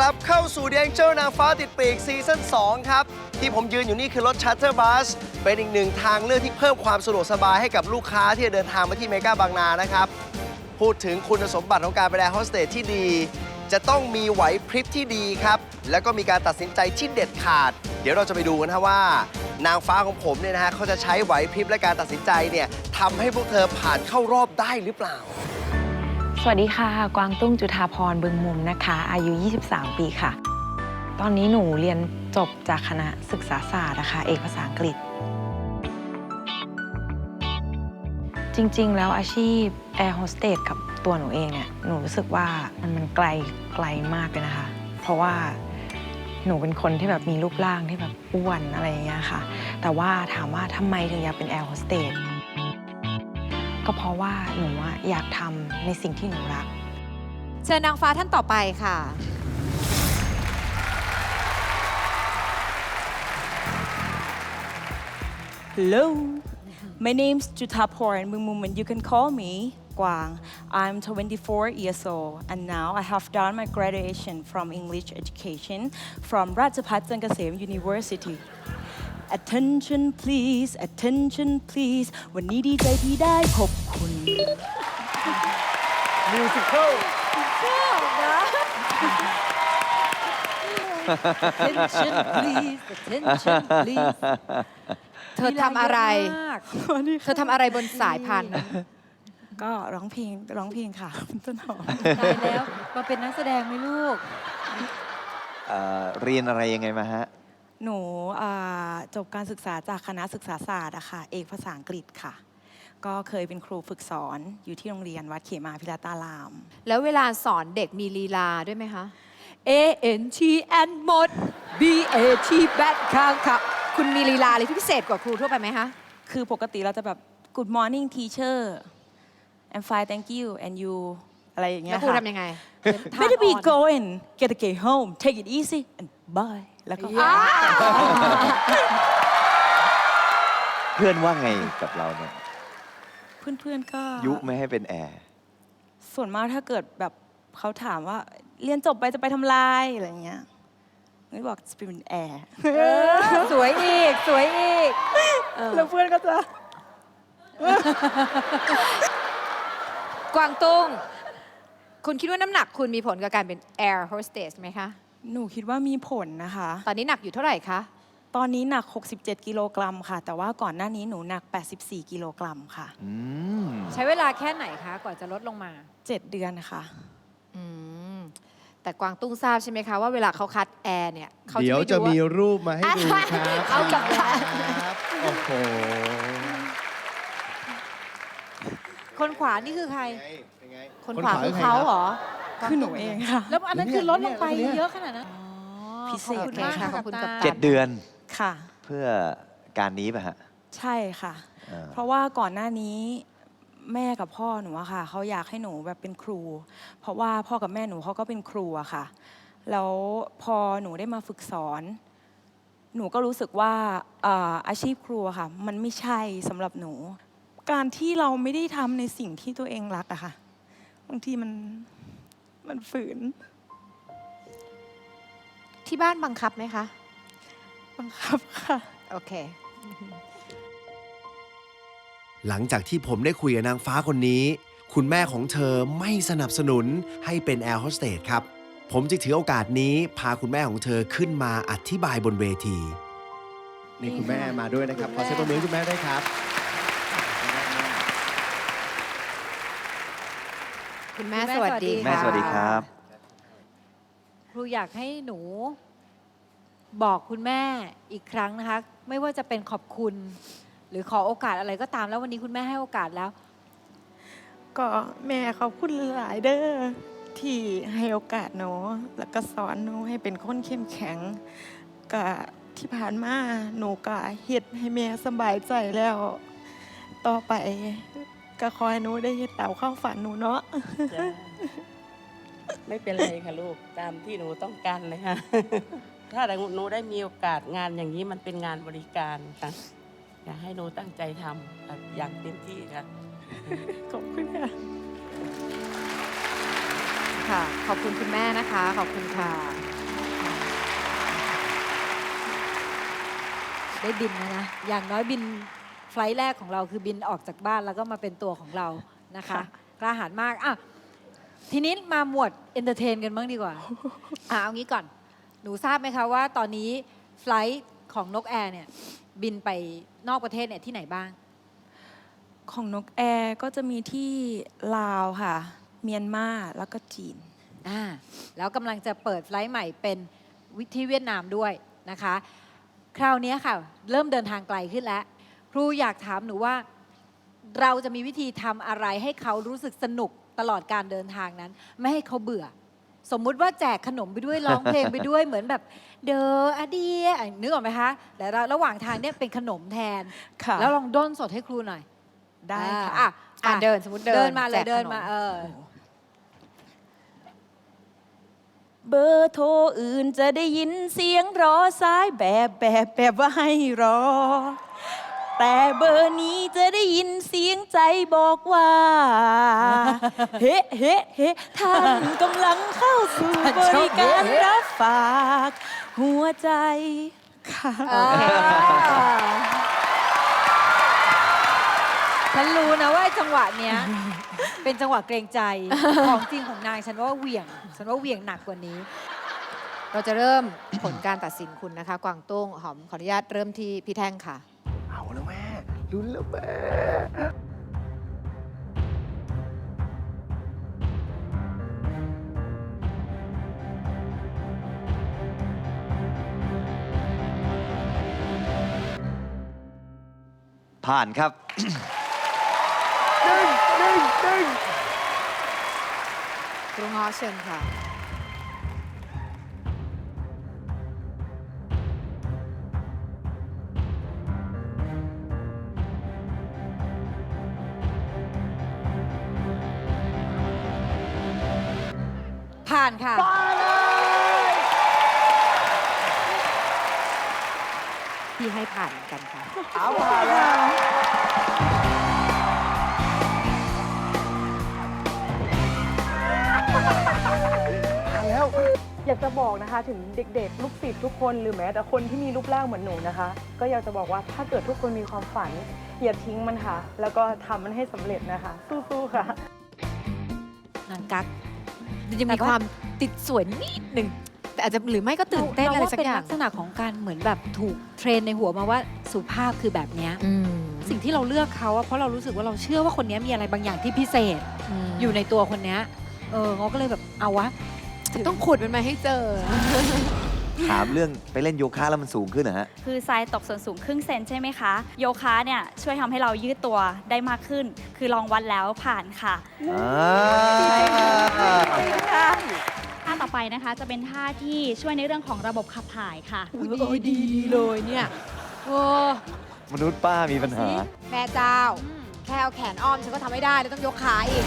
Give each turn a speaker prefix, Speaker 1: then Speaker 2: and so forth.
Speaker 1: กลับเข้าสู่ The Angel นางฟ้าติดปีกซีซั่น2ครับ ที่ผมยืนอยู่นี่คือรถ Charter Bus เป็นอีกหนึ่งทางเลือกที่เพิ่มความสะดวกสบายให้กับลูกค้าที่จะเดินทางมาที่เมกาบางนานะครับ พูดถึงคุณสมบัติของการเป็นแอร์โฮสเตสที่ดี จะต้องมีไหวพริบที่ดีครับ แล้วก็มีการตัดสินใจที่เด็ดขาด เดี๋ยวเราจะไปดูกันนะว่า นางฟ้าของผมเนี่ยนะฮะเขาจะใช้ไหวพริบและการตัดสินใจเนี่ยทำให้พวกเธอผ่านเข้ารอบได้หรือเปล่า
Speaker 2: สวัสดีค่ะ กวางตุ้งจุธาพรบึงมุมนะคะ อายุ 23 ปีค่ะ ตอนนี้หนูเรียนจบจากคณะศึกษาศาสตร์นะคะ เอกภาษาอังกฤษ จริง ๆ แล้วอาชีพแอร์โฮสเตสกับตัวหนูเองเนี่ย หนูรู้สึกว่ามันมันไกลไกลมากเลยนะคะ เพราะว่าหนูเป็นคนที่แบบมีรูปร่างที่แบบอ้วนอะไรอย่างเงี้ยค่ะ แต่ว่าถามว่าทำไมถึงอยากเป็นแอร์โฮสเตส ก็เพราะว่าหนูอะอยากทำในสิ่งที่หนูรัก
Speaker 3: เชิญนางฟ้าท่านต่อไปค่ะ
Speaker 4: Hello, my name's Jutaporn Mumuman. You can call me Guang. I'm 24 years old, and now I have done my graduation from English education from Rajapat Zangasem University. Attention please, attention please วันนี้ดีใจที่ได้พบคุณ
Speaker 1: Musical
Speaker 3: attention please attention please เธอทำอะไร เธอทำอะไรบนสายพานนั้น
Speaker 4: ก็ร้องเพลงร้องเพลงค่ะคุณต้นหอม
Speaker 3: ตายแล้วมาเป็นนักแสดงไหมลูก
Speaker 5: เอ่อเรียนอะไรยังไงมาฮะ
Speaker 4: หนูอ่าจบการศึกษาจากคณะศึกษาศาสตร์อะค่ะ เอกภาษาอังกฤษค่ะ ก็เคยเป็นครูฝึกสอนอยู่ที่โรงเรียนวัดเขมาพิรตาราม
Speaker 3: แล้วเวลาสอนเด็กมีลีลาด้วยไหมคะ A N T N หมด B A T แบทข้างค่ะคุณมีลีลาอะไรที่พิเศษกว่าครูทั่วไปไหมคะ
Speaker 4: คือปกติเราจะแบบ Good morning teacher I'm fine thank you and you อะไรอย่างเงี้
Speaker 3: แล้
Speaker 4: ยว
Speaker 3: ครู
Speaker 4: ค่ะ
Speaker 3: ทำยังไง
Speaker 4: Better be going get the gate home take it easy and bye แล้วก็
Speaker 5: เพื่อนว่าไงกับเราเนี่ย
Speaker 4: เพื่อนๆก็
Speaker 5: ยุไม่ให้เป็นแอร์
Speaker 4: ส่วนมากถ้าเกิดแบบเขาถามว่าเรียนจบไปจะไปทำลายอะไรอย่างเงี้ยนี่บอกจะเป็นแอร์
Speaker 3: สวยอีก สวยอีก
Speaker 4: แล้วเพื่อนก็จะ
Speaker 3: กวางตุ้ง คุณคิดว่าน้ำหนักคุณมีผลกับการเป็น Air Hostess ไหมคะ
Speaker 4: หนูคิดว่ามีผลนะคะ
Speaker 3: ตอนนี้หนักอยู่เท่าไหร่คะ
Speaker 4: ตอนนี้หนัก 67 กิโลกรัมค่ะ แต่ว่าก่อนหน้านี้หนูหนัก 84 กิโลกรัมค่ะ
Speaker 5: อืม
Speaker 3: ใช้เวลาแค่ไหนคะ กว่าจะลดลงมา
Speaker 4: 7 เดือนค่ะ
Speaker 3: อืม แต่กวางตุ้งทราบใช่ไหมคะว่าเวลาเขาคัดแอร์เนี่ยเขาจะ
Speaker 6: เดี๋ยว
Speaker 3: ไม่
Speaker 6: จะ
Speaker 3: ดู
Speaker 6: มี
Speaker 3: ว่า
Speaker 6: รูปมาให้ดูครับ
Speaker 3: เอากลับบ้าน
Speaker 6: ครับโอ้โห
Speaker 3: คนขวานี่คือใคร
Speaker 6: เป็นไง
Speaker 3: คนขวาคือเขาเหรอ
Speaker 4: คือหนูเองค่ะ
Speaker 3: แล้วอันนั้นคือลดลงไปเยอะขนาดนั้น
Speaker 4: พิเศษ
Speaker 3: ขอบคุณมากค่ะขอบคุณกับ
Speaker 5: เจ็ดเดือน
Speaker 4: ค่ะ
Speaker 5: เพื่อการนี้ป่ะฮะ
Speaker 4: ใช่ค่ะ
Speaker 5: อ่า
Speaker 4: เพราะว่าก่อนหน้านี้แม่กับพ่อหนูอะค่ะเขาอยากให้หนูแบบเป็นครู เพราะว่าพ่อกับแม่หนูเขาก็เป็นครูอะค่ะ แล้วพอหนูได้มาฝึกสอน หนูก็รู้สึกว่าอ่าอาชีพครูอะค่ะ มันไม่ใช่สำหรับหนู การที่เราไม่ได้ทำในสิ่งที่ตัวเองรักอะค่ะบางทีมัน มันฝืน
Speaker 3: ที่บ้านบังคับไหมคะ
Speaker 4: บังคับค่ะ
Speaker 3: โอเค
Speaker 1: หลังจากที่ผมได้คุยกับนางฟ้าคนนี้ คุณแม่ของเธอไม่สนับสนุนให้เป็นแอร์โฮสเตสครับ ผมจึงถือโอกาสนี้ พาคุณแม่ของเธอขึ้นมาอธิบายบนเวที
Speaker 6: นี่คุณแม่มาด้วยนะครับ ขอเสียงปรบมือให้คุณแม่ด้วยครับ
Speaker 3: คุณแม่
Speaker 7: คุณแม่
Speaker 3: สวัสดี
Speaker 7: สวัสดี
Speaker 5: แม่สวัสดีครับ
Speaker 7: ครูอยากให้หนู บอกคุณแม่อีกครั้งนะคะ ไม่ว่าจะเป็นขอบคุณ หรือขอโอกาสอะไรก็ตามแล้ววันนี้คุณแม่ให้โอกาสแล้ว
Speaker 4: ก็แม่ขอบคุณหลายเด้อที่ให้โอกาสหนูแล้วก็สอนหนูให้เป็นคนเข้มแข็งก็ที่ผ่านมาหนูก็เฮ็ดให้แม่สบายใจแล้ว ต่อไป ก็คอยหนูได้เห็นเต่าเข้าฝันหนูเนาะ
Speaker 8: ไม่เป็นไรค่ะลูกตามที่หนูต้องการเลยค่ะ ถ้าหนูได้มีโอกาสงานอย่างนี้มันเป็นงานบริการค่ะอยากให้หนูตั้งใจทำค่ะอย่างเต็มที่ค่ะ
Speaker 4: ขอบคุณค่ะ
Speaker 3: ค่ะ ขอบคุณคุณแม่นะคะ ขอบคุณค่ะ
Speaker 7: ได้บินนะนะ อย่างน้อยบิน ฟลท์แรกของเราคือบินออกจากบ้านแล้วก็มาเป็นตัวของเรานะคะ
Speaker 4: ค่ะ
Speaker 7: กล้าหาญมากอะทีนี้มาหมวดเอนเตอร์เทนกันบ้างดีกว่าอะเอางี้ก่อน หนูทราบไหมคะว่าตอนนี้ไฟลท์ของนกแอร์เนี่ยบินไปนอกประเทศเนี่ยที่ไหนบ้าง
Speaker 4: ของนกแอร์ก็จะมีที่ลาวค่ะ เมียนมาแล้วก็จีน
Speaker 7: อ่าแล้วกำลังจะเปิดไฟลท์ใหม่เป็นวิที่เวียดนามด้วยนะคะ คราวนี้ค่ะ เริ่มเดินทางไกลขึ้นแล้วค รูอยากถามหนูว่า เราจะมีวิธีทำอะไรให้เขารู้สึกสนุกตลอดการเดินทางนั้น ไม่ให้เขาเบื่อ สมมุติว่าแจกขนมไปด้วยร้องเพลงไปด้วยเหมือนแบบเดออะเดียอะนึกออกไหมคะแต่ระระหว่างทางเนี่ยเป็นขนมแทน
Speaker 4: ค่ะ
Speaker 7: แล้วลองด้นสดให้ครูหน่อย
Speaker 4: ได้
Speaker 7: อ่า
Speaker 4: ค่ะ
Speaker 7: อะ
Speaker 3: อะ
Speaker 7: อะ
Speaker 3: เดินสมมติเดิน
Speaker 7: เดินมาเลย
Speaker 3: แจกขนม
Speaker 7: เดินมาเออ
Speaker 4: เบอร์โทรอื่นจะได้ยินเสียงรอสายแบบแบบแบบว่าให้รอ แต่เบอร์นี้จะได้ยินเสียงใจบอกว่า เฮ้เฮ้เฮ้ท่านกำลังเข้าสู่บริการรับฝาก หัวใจค่ะ
Speaker 7: อ่าฉันรู้นะว่าไอ้จังหวะเนี้ย เป็นจังหวะเกรงใจ ของจริงของนางฉันว่าเหวี่ยง ฉันว่าเหวี่ยงหนักกว่านี้
Speaker 3: เราจะเริ่มผลการตัดสินคุณนะคะ กวางตุ้งหอมขออนุญาตเริ่มที่พี่แท่งค่ะ
Speaker 1: เอาแล้วแม่ ลุ้นแล้วแม่
Speaker 5: ผ่านครับ
Speaker 3: ครูง้อเชิญค่ะ
Speaker 7: ผ่านค่ะ
Speaker 3: พี่ให้ผ่านเหมือนกันค่ะ
Speaker 1: เอาผ่านแล้ว ผ่านแล้ว
Speaker 9: อยากจะบอกนะคะถึงเด็กๆ ลูกศิษย์ทุกคนหรือแม้แต่คนที่มีรูปร่างเหมือนหนูนะคะ ก็อยากจะบอกว่าถ้าเกิดทุกคนมีความฝัน อย่าทิ้งมันค่ะ แล้วก็ทำมันให้สำเร็จนะคะ สู้ๆค่ะ
Speaker 7: นางกัก
Speaker 3: จะมีความติดสวยนิดหนึ่งแต่อาจจะหรือไม่ก็ตื่นเต้นอะไรสักอย่าง
Speaker 7: เเป็นลักษณะของการเหมือนแบบถูกเทรนในหัวมาว่าสุภาพคือแบบเนี้ย
Speaker 3: อืม
Speaker 7: สิ่งที่เราเลือกเขาอะเพราะเรารู้สึกว่าเราเชื่อว่าคนนี้มีอะไรบางอย่างที่พิเศษ
Speaker 3: ม
Speaker 7: อยู่ในตัวคนเนี้ยเออเขาก็เลยแบบเอาวะถึ
Speaker 3: ต้องขุดมันมาให้เจอ
Speaker 5: ถามเรื่องไปเล่นโยคะแล้วมันสูงขึ้นเหรอฮะ
Speaker 10: คือทรายตกส่วนสูงครึ่งเซนใช่ไหมคะ โยคะเนี่ยช่วยทำให้เรายืดตัวได้มากขึ้น คือลองวัดแล้วผ่านค่ะ
Speaker 5: อ่า
Speaker 10: ท่าต่อ ไปนะคะ จะเป็นท่าที่ช่วยในเรื่องของระบบขับถ่ายค่ะ
Speaker 3: ดีดีเลยเนี่ย โอ้
Speaker 5: มนุษย์ป้ามีปัญหา
Speaker 3: แม่เจ้า แค่เอาแขนอ้อมฉันก็ทำไม่ได้เลยต้องยกขาอีก